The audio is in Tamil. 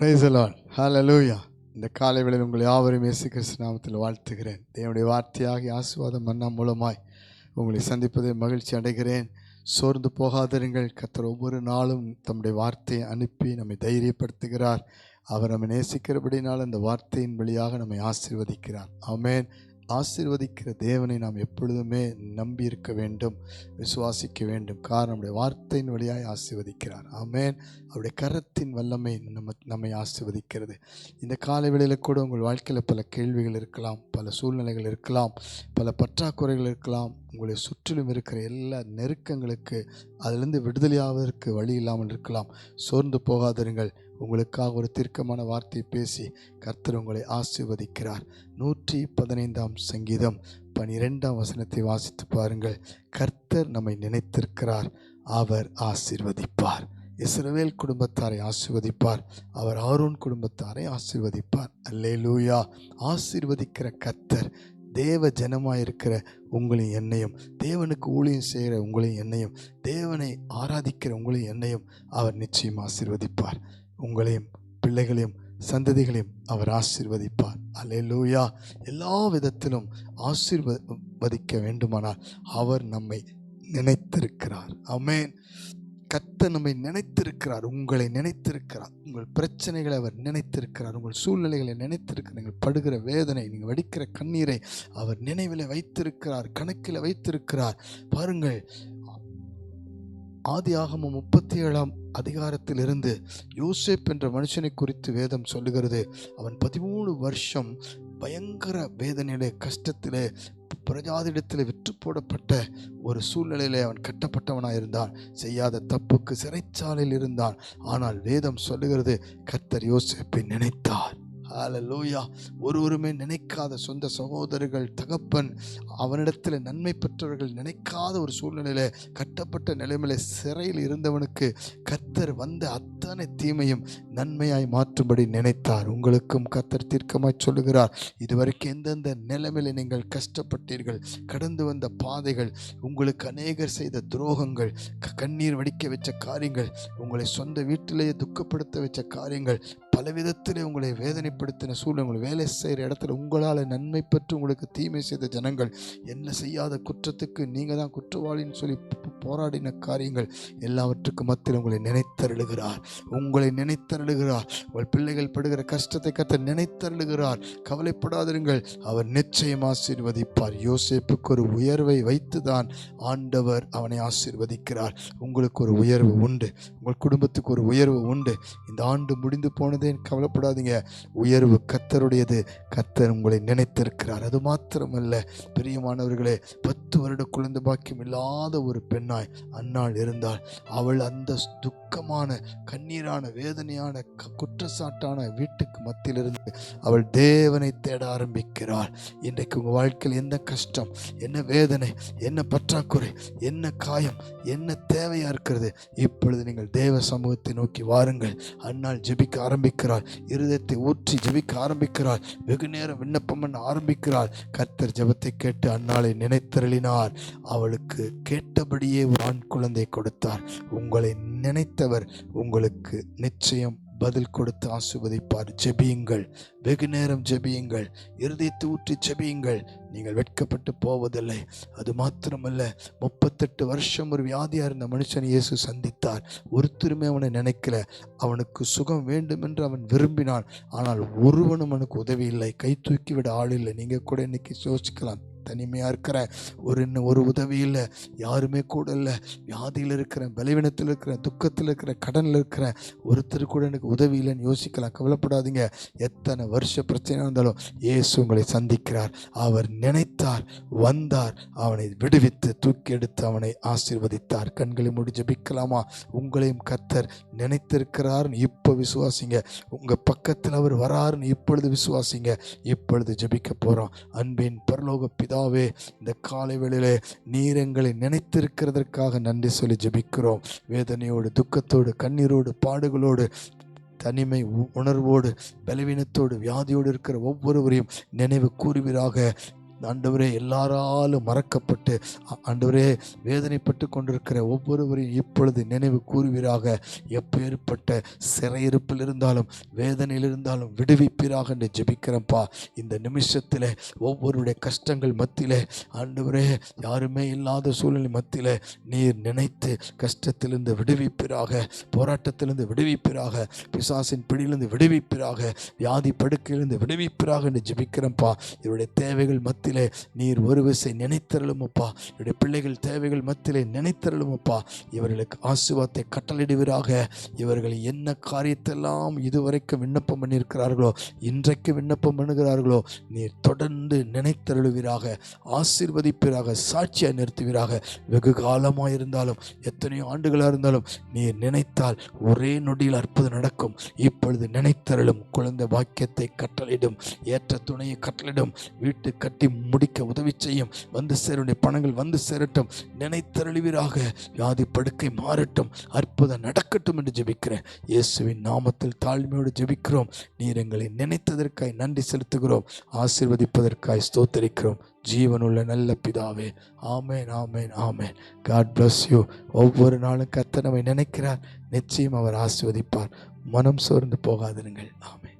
ப்ரைசலால் ஹலோ லூயா இந்த காலை வேளையில் உங்கள் யாவரையும் இயேசு கிறிஸ்து நாமத்தில் வாழ்த்துகிறேன். தேவனுடைய வார்த்தையாகி ஆசீர்வாதம் மன்னா மூலமாய் உங்களை சந்திப்பதை மகிழ்ச்சி அடைகிறேன். சோர்ந்து போகாதிருங்கள். கர்த்தர் ஒவ்வொரு நாளும் தம்முடைய வார்த்தையை அனுப்பி நம்மை தைரியப்படுத்துகிறார். அவர் நம்மை நேசிக்கிறபடினால் அந்த வார்த்தையின் வழியாக நம்மை ஆசீர்வதிக்கிறார். ஆமென். ஆசீர்வதிக்கிற தேவனை நாம் எப்பொழுதுமே நம்பி இருக்க வேண்டும் விசுவாசிக்க வேண்டும். காரணம் நம்முடைய வார்த்தையின் வழியாய் ஆசீர்வதிக்கிறார். ஆமேன். அவருடைய கரத்தின் வல்லமை நம்ம நம்மை ஆசீர்வதிக்கிறது. இந்த காலை வேளையில் கூட உங்கள் வாழ்க்கையில் பல கேள்விகள் இருக்கலாம் பல சூழ்நிலைகள் இருக்கலாம் பல பற்றாக்குறைகள் இருக்கலாம். உங்களை சுற்றிலும் இருக்கிற எல்லா நெருக்கங்களுக்கு அதிலிருந்து விடுதலையாவதற்கு வழி இல்லாமல் இருக்கலாம். சோர்ந்து போகாதிருங்கள். உங்களுக்காக ஒரு தீர்க்கமான வார்த்தை பேசி கர்த்தர் உங்களை ஆசீர்வதிக்கிறார். நூற்றி பதினைந்தாம் சங்கீதம் பனிரெண்டாம் வசனத்தை வாசித்து பாருங்கள். கர்த்தர் நம்மை நினைத்திருக்கிறார். அவர் ஆசீர்வதிப்பார். இஸ்ரவேல் குடும்பத்தாரை ஆசிர்வதிப்பார். அவர் ஆரோன் குடும்பத்தாரை ஆசிர்வதிப்பார். அல்லே லூயா ஆசீர்வதிக்கிற கர்த்தர் தேவ ஜனமாயிருக்கிற உங்களையும் என்னையும் தேவனுக்கு ஊழியம் செய்கிற உங்களையும் என்னையும் தேவனை ஆராதிக்கிற உங்களையும் என்னையும் அவர் நிச்சயம் ஆசீர்வதிப்பார். உங்களையும் பிள்ளைகளையும் சந்ததிகளையும் அவர் ஆசீர்வதிப்பார். அல்லேலூயா. எல்லா விதத்திலும் ஆசிர்வதிக்க வேண்டுமானால் அவர் நம்மை நினைத்திருக்கிறார். அமேன் கத்த நம்மை நினைத்திருக்கிறார் உங்களை நினைத்திருக்கிறார். உங்கள் பிரச்சனைகளை அவர் நினைத்திருக்கிறார் உங்கள் சூழ்நிலைகளை நினைத்திருக்கிறார். நீங்கள் படுகிற வேதனை நீங்கள் வடிக்கிற கண்ணீரை அவர் நினைவில் வைத்திருக்கிறார் கணக்கில் வைத்திருக்கிறார். பாருங்கள் ஆதி ஆகமும் முப்பத்தி ஏழாம் அதிகாரத்திலிருந்து யோசேப் என்ற மனுஷனை குறித்து வேதம் சொல்லுகிறது. அவன் பதிமூணு வருஷம் பயங்கர வேதனையிலே கஷ்டத்திலே பிரஜாதிடத்தில் விற்று போடப்பட்ட ஒரு சூழ்நிலையிலே அவன் கட்டப்பட்டவனாக இருந்தான். செய்யாத தப்புக்கு சிறைச்சாலையில் இருந்தான். ஆனால் வேதம் சொல்லுகிறது கர்த்தர் யோசிப்பை நினைத்தார். லூயா ஒருவருமே நினைக்காத சொந்த சகோதரர்கள் தகப்பன் அவனிடத்தில் நன்மை பெற்றவர்கள் நினைக்காத ஒரு சூழ்நிலையில் கட்டப்பட்ட நிலைமையில சிறையில் இருந்தவனுக்கு கர்த்தர் வந்த அத்தனை தீமையும் நன்மையாய் மாற்றும்படி நினைத்தார். உங்களுக்கும் கர்த்தர் தீர்க்கமாய் சொல்லுகிறார். இதுவரைக்கும் எந்தெந்த நிலைமையில நீங்கள் கஷ்டப்பட்டீர்கள் கடந்து வந்த பாதைகள் உங்களுக்கு அநேகர் செய்த துரோகங்கள் க- கண்ணீர் வடிக்க வச்ச காரியங்கள் உங்களை சொந்த வீட்டிலேயே துக்கப்படுத்த வச்ச காரியங்கள் பல விதத்தில் உங்களை வேதனைப்படுத்தின சூழ்நிலை உங்களை வேலை செய்கிற இடத்துல உங்களால் நன்மை பெற்று உங்களுக்கு தீமை செய்த ஜனங்கள் என்ன செய்யாத குற்றத்துக்கு நீங்கள் தான் குற்றவாளின்னு சொல்லி போராடின காரியங்கள் எல்லாவற்றுக்கும் மத்தியில் உங்களை நினைத்தருளுகிறார். உங்களை நினைத்தருளுகிறார். உங்கள் பிள்ளைகள் படுகிற கஷ்டத்தை கத்த நினைத்தருளுகிறார். கவலைப்படாதிருங்கள். அவர் நிச்சயம் ஆசீர்வதிப்பார். யோசேப்புக்கு ஒரு உயர்வை வைத்துதான் ஆண்டவர் அவனை ஆசீர்வதிக்கிறார். உங்களுக்கு ஒரு உயர்வு உண்டு. உங்கள் குடும்பத்துக்கு ஒரு உயர்வு உண்டு. இந்த ஆண்டு முடிந்து போனதே கவலைப்படாதீங்க. உயர்வு கத்தருடையது கத்தர் உங்களை நினைத்திருக்கிறார். அது மாத்திரமல்ல. பிரியமானவர்களே பத்து வருட குழந்தை பாக்கியம் இல்லாத ஒரு பெண்ணாய் அன்னாள் இருந்தாள். அவள் அந்த துக்கமான கண்ணீரான வேதனையான க- குற்றச்சாட்டான வீட்டுக்கு மத்தியிலிருந்து அவள் தேவனை தேட ஆரம்பிக்கிறாள். இன்றைக்கு உங்கள் வாழ்க்கையில் என்ன கஷ்டம் என்ன வேதனை என்ன பற்றாக்குறை என்ன காயம் என்ன தேவையாக இருக்கிறது? இப்பொழுது நீங்கள் தேவ சமூகத்தை நோக்கி வாருங்கள். அன்னால் ஜெபிக்க ஆரம்பிக்கிறாள். இருதயத்தை ஊற்றி ஜெபிக்க ஆரம்பிக்கிறாள். வெகு நேரம் விண்ணப்பம் பண்ண ஆரம்பிக்கிறாள். கர்த்தர் ஜெபத்தை கேட்டு அன்னாளை நினைத்தருளினார். அவளுக்கு கேட்டபடியே ஒரு ஆண் குழந்தை கொடுத்தார். உங்களை நினைத்தவர் உங்களுக்கு நிச்சயம் பதில் கொடுத்து ஆசிர்வதிப்பார். ஜெபியுங்கள். வெகு நேரம் ஜெபியுங்கள். இருதயத்தை ஊற்றி ஜெபியுங்கள். நீங்கள் வெட்கப்பட்டு போவதில்லை. அது மாத்திரமல்ல முப்பத்தெட்டு வருஷம் ஒரு வியாதியாக இருந்த மனுஷன் இயேசு சந்தித்தார். ஒருத்தருமே அவனை நினைக்கல. அவனுக்கு சுகம் வேண்டும் என்று அவன் விரும்பினான். ஆனால் ஒருவனும் அவனுக்கு உதவி இல்லை. கை தூக்கி விட ஆள் இல்லை. நீங்கள் கூட இன்னைக்கு யோசிக்கலாம். தனிமையாக இருக்கிற ஒரு இன்னும் ஒரு உதவி இல்லை. யாருமே கூட இல்லை. வியாதியில் இருக்கிறேன் பலவீனத்தில் இருக்கிறேன் துக்கத்தில் இருக்கிற கடனில் இருக்கிறேன் ஒருத்தர் கூட எனக்கு உதவி இல்லைன்னு யோசிக்கலாம். கவலைப்படாதீங்க. எத்தனை வருஷ பிரச்சனை இருந்தாலும் இயேசு உங்களை சந்திக்கிறார். அவர் நினைத்தார் வந்தார். அவனை விடுவித்து தூக்கி எடுத்து அவனை ஆசீர்வதித்தார். கண்களை மூடி ஜபிக்கலாமா? உங்களையும் கத்தர் நினைத்திருக்கிறார்னு இப்போ விசுவாசிங்க. உங்கள் பக்கத்தில் அவர் வராருன்னு இப்பொழுது விசுவாசிங்க. இப்பொழுது ஜபிக்க போகிறோம் அன்பின் பரலோக பிதாவே இந்த காலை வேளையிலே நீர் எங்களை நினைத்திருக்கிறதற்காக நன்றி சொல்லி ஜெபிக்கிறோம். வேதனையோடு துக்கத்தோடு கண்ணீரோடு பாடுகளோடு தனிமை உணர்வோடு பலவீனத்தோடு வியாதியோடு இருக்கிற ஒவ்வொருவரையும் நினைவு கூறுவீராக. ஆண்டவரே எல்லாராலும் மறக்கப்பட்டு ஆண்டவரே வேதனைப்பட்டு கொண்டிருக்கிற ஒவ்வொருவரையும் இப்பொழுது நினைவு கூறுவீராக. எப்பேற்பட்ட சிறையிருப்பில் இருந்தாலும் வேதனையில் இருந்தாலும் விடுவிப்பீராக என்று ஜெபிக்கிறேன்ப்பா. இந்த நிமிஷத்தில் ஒவ்வொருடைய கஷ்டங்கள் மத்தியில் ஆண்டவரே யாருமே இல்லாத சூழ்நிலை மத்தியில் நீர் நினைத்து கஷ்டத்திலிருந்து விடுவிப்பீராக போராட்டத்திலிருந்து விடுவிப்பீராக பிசாசின் பிடியிலிருந்து விடுவிப்பீராக வியாதி படுக்கையிலிருந்து விடுவிப்பீராக என்று ஜெபிக்கிறேன்ப்பா. இவருடைய தேவைகள் மத்தியிலே நீர் ஒரு விசை நினைத்தருளுமப்பா என்னுடைய பிள்ளைகள் தேவைகள் மத்தியிலே நினைத்தருளுமப்பா இவர்களுக்கு ஆசுவாத்தை கட்டளிடுவீராக இவர்கள் என்ன காரியத்தெல்லாம் இதுவரைக்கும் விண்ணப்பம் பண்ணியிருக்கிறார்களோ இன்றைக்கு விண்ணப்பம் பண்ணுகிறார்களோ நீர் தொடர்ந்து நினைத்தருளுவீராக. ஆசீர்வதிப்பீராக சாட்சியாக நிறுத்துவீராக. வெகு காலமாக இருந்தாலும் எத்தனையோ ஆண்டுகளாக இருந்தாலும் நீர் நினைத்தால் ஒரே நொடியில் அற்புதம் நடக்கும். இப்பொழுது நினைத்தருளும் குழந்தை வாக்கியத்தை கட்டளிடும் ஏற்ற துணையை கட்டளிடும் வீட்டு கட்டி முடிக்க உதவி செய்யும். வந்து சேருடைய பணங்கள் வந்து சேரட்டும். நினைத்தருளுவீராக. வியாதி படுக்கை மாறட்டும். அற்புதம் நடக்கட்டும் என்று ஜெபிக்கிறேன். இயேசுவின் நாமத்தில் தாழ்மையோடு ஜெபிக்கிறோம். நீர் எங்களை நினைத்ததற்காய் நன்றி செலுத்துகிறோம். ஆசீர்வதிப்பதற்காய் ஸ்தோத்தரிக்கிறோம். ஜீவனுள்ள நல்ல பிதாவே. ஆமேன் ஆமேன் ஆமேன். காட் பிளஸ் யூ ஒவ்வொரு நாளும் கர்த்தர் நம்மை நினைக்கிறார். நிச்சயம் அவர் ஆசிர்வதிப்பார். மனம் சோர்ந்து போகாதிருங்கள். ஆமேன்.